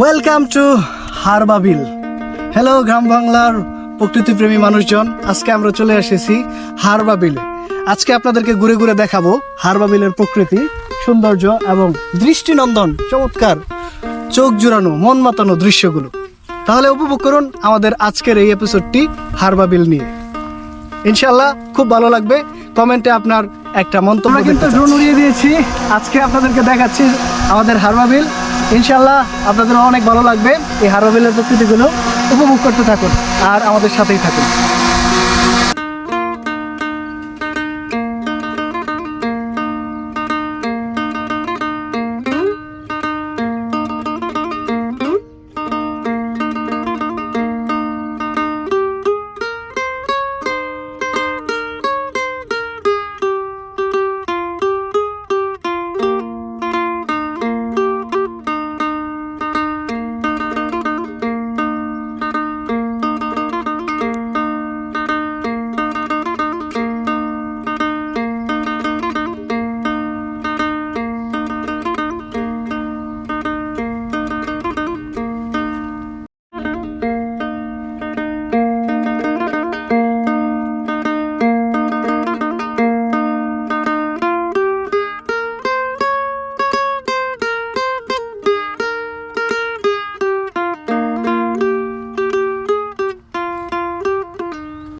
Welcome to হারবাবিল hello গ্রাম বাংলার প্রকৃতিপ্রেমী মানুষজন। আজকে আমরা চলে এসেছি হারবাবিল আজকে আপনাদেরকে ঘুরে ঘুরে দেখাবো হারবাবিলের প্রকৃতি সৌন্দর্য এবং দৃষ্টিনন্দন চমৎকার চোখ জুড়ানো মন মাতানো দৃশ্যগুলো। তাহলে উপভোগ করুন আমাদের আজকের এই এপিসোডটি হারবাবিল নিয়ে। ইনশাল্লাহ খুব ভালো লাগবে। কমেন্টে আপনার একটা মন্তব্য কিন্তু ড্রোন উড়িয়ে দিয়েছি। আজকে আপনাদেরকে দেখাচ্ছি আমাদের হারবাবিল ইনশাল্লাহ আপনাদের অনেক ভালো লাগবে এই হারবাবিলের প্রকৃতিগুলো উপভোগ করতে থাকুন আর আমাদের সাথেই থাকুন।